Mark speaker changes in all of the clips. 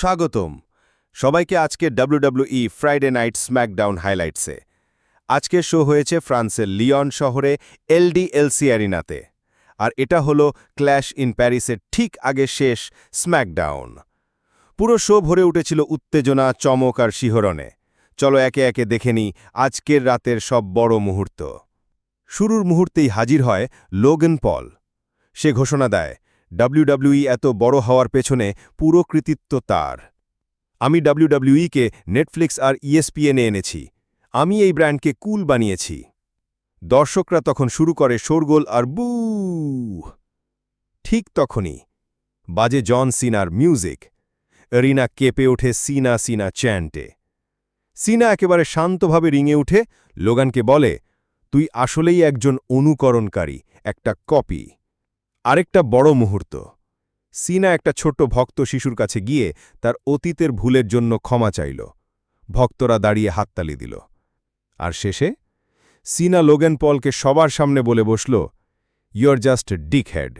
Speaker 1: স্বাগতম। সবাইকে আজকে ডাব্লিউডাব্লিউই ফ্রাইডে নাইট স্ম্যাকডাউন হাইলাইটসে। আজকের শো হয়েছে ফ্রান্সের লিয়ন শহরে এলডিএলসি অ্যারিনাতে। আর এটা হলো ক্ল্যাশ ইন প্যারিসের ঠিক আগে শেষ স্ম্যাকডাউন। পুরো শো ভরে উঠেছিল উত্তেজনা, চমক আর শিহরণে। চলো একে একে দেখে নিই আজকের রাতের সব বড় মুহূর্ত। শুরুর মুহূর্তেই হাজির হয় লোগন পল। সে ঘোষণা দেয় ডাব্লিউডাব্লিউই এত বড় হওয়ার পেছনে পুরো কৃতিত্ব তার। আমি ডাব্লিউডাব্লিউইকে নেটফ্লিক্স আর ইএসপিএনে এনেছি। আমি এই ব্র্যান্ডকে কুল বানিয়েছি। দর্শকরা তখন শুরু করে শোরগোল আর বু ঠিক তখনই বাজে জন সিনার মিউজিক। রিনা কেঁপে ওঠে সিনা সিনা চ্যান্টে। সিনা একেবারে শান্তভাবে রিঙে উঠে, লোগানকে বলে, তুই আসলেই একজন অনুকরণকারী, একটা কপি। আরেকটা বড় মুহূর্ত। সিনা একটা ছোট্ট ভক্ত শিশুর কাছে গিয়ে তার অতীতের ভুলের জন্য ক্ষমা চাইল। ভক্তরা দাঁড়িয়ে হাততালি দিল। আর শেষে সিনা লোগেন পলকে সবার সামনে বলে বসল ইউর জাস্ট ডিক হেড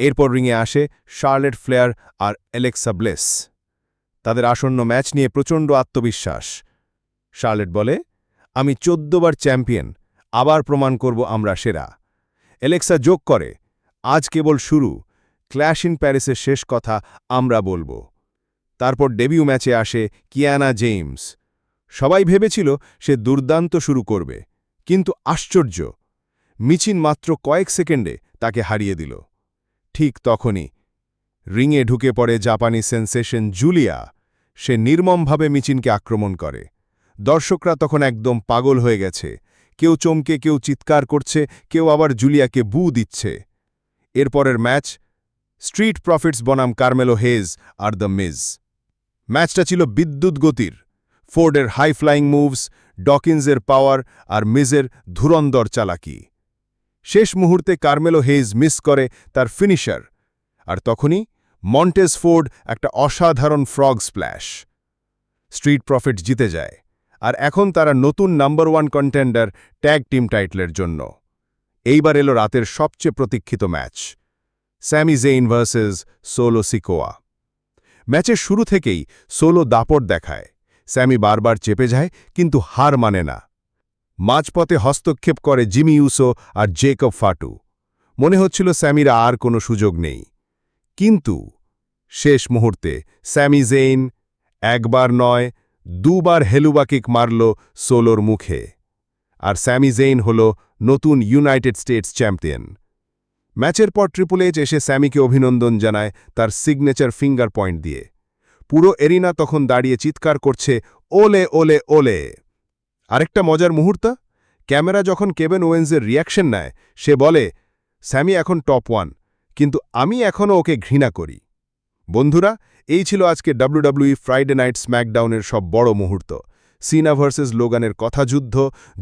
Speaker 1: এরপর রিংয়ে আসে শার্লেট ফ্লেয়ার আর অ্যালেক্সা ব্লেস। তাদের আসন্ন ম্যাচ নিয়ে প্রচণ্ড আত্মবিশ্বাস। শার্লেট বলে, আমি চোদ্দবার চ্যাম্পিয়ন, আবার প্রমাণ করব আমরা সেরা। এলেক্সা যোগ করে আজ কেবল শুরু। ক্ল্যাশ ইন প্যারিসের শেষ কথা আমরা বলব। তারপর ডেবিউ ম্যাচে আসে কিয়ানা জেমস সবাই ভেবেছিল সে দুর্দান্ত শুরু করবে, কিন্তু আশ্চর্য। মিচিন মাত্র কয়েক সেকেন্ডে তাকে হারিয়ে দিল। ঠিক তখনই রিংয়ে ঢুকে পড়ে জাপানি সেন্সেশন জুলিয়া। সে নির্মমভাবে মিচিনকে আক্রমণ করে। দর্শকরা তখন একদম পাগল হয়ে গেছে। কেউ চমকে, কেউ চিৎকার করছে, কেউ আবার জুলিয়াকে বু দিচ্ছে। এরপরের ম্যাচ, স্ট্রিট প্রফিটস বনাম কার্মেলো হেজ আর দ্য মিজ। ম্যাচটা ছিল বিদ্যুৎ গতির। ফোর্ডের হাই ফ্লাইং মুভস, ডকিন্সের পাওয়ার আর মিজের ধুরন্দর চালাকি। শেষ মুহূর্তে কার্মেলো হেজ মিস করে তার ফিনিশার। আর তখনই মন্টেস ফোর্ড একটা অসাধারণ ফ্রগ স্প্ল্যাশ। স্ট্রিট প্রফিট জিতে যায়। আর এখন তারা নতুন number one contender tag team টাইটলের জন্য। এইবার এলো রাতের সবচেয়ে প্রতীক্ষিত match. Sami Zayn versus Solo Sikoa. ম্যাচের শুরু থেকেই সোলো দাপট দেখায়। স্যামি বারবার চেপে যায়, কিন্তু হার মানে না। মাঝপথে হস্তক্ষেপ করে জিমি ইউসো আর জেকব ফাটু। মনে হচ্ছিল স্যামিরা আর কোনো সুযোগ নেই। কিন্তু শেষ মুহূর্তে স্যামি জেইন একবার নয়, দুবার হেলুবাকিক মারল সোলোর মুখে। আর স্যামি জেইন হল নতুন ইউনাইটেড স্টেটস চ্যাম্পিয়ন। ম্যাচের পর ট্রিপল এইচ এসে স্যামিকে অভিনন্দন জানায় তার সিগনেচার ফিঙ্গার পয়েন্ট দিয়ে। পুরো এরিনা তখন দাঁড়িয়ে চিৎকার করছে, ওলে ওলে ওলে! আরেকটা মজার মুহূর্ত? ক্যামেরা যখন কেবেন ওয়েন্সের রিয়াকশন নেয়, সে বলে, স্যামি এখন টপ ওয়ান, কিন্তু আমি এখনও ওকে ঘৃণা করি। বন্ধুরা, এই ছিল আজকে ডাব্লিউডাব্লিউই ফ্রাইডে নাইট স্ম্যাকডাউনের সব বড় মুহূর্ত। সিনা ভার্সেস লোগানের কথাযুদ্ধ,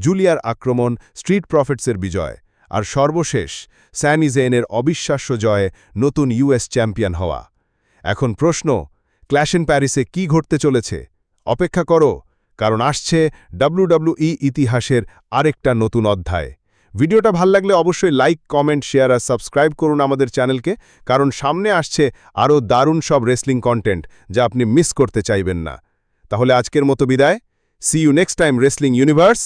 Speaker 1: জুলিয়ার আক্রমণ, স্ট্রিট প্রফিটসের বিজয়, আর সর্বশেষ স্যামি জেনের অবিশ্বাস্য জয়ে নতুন ইউএস চ্যাম্পিয়ন হওয়া। এখন প্রশ্ন, ক্ল্যাশ ইন প্যারিসে কি ঘটতে চলেছে? অপেক্ষা করো, কারণ আসছে ডাব্লিউডাব্লিউই ইতিহাসের আরেকটা নতুন অধ্যায়। ভিডিওটা ভালো লাগলে অবশ্যই লাইক, কমেন্ট, শেয়ার আর সাবস্ক্রাইব করুন আমাদের চ্যানেলকে, কারণ সামনে আসছে আরও দারুণ সব রেসলিং কন্টেন্ট যা আপনি মিস করতে চাইবেন না। তাহলে আজকের মতো বিদায়। see you next time wrestling universe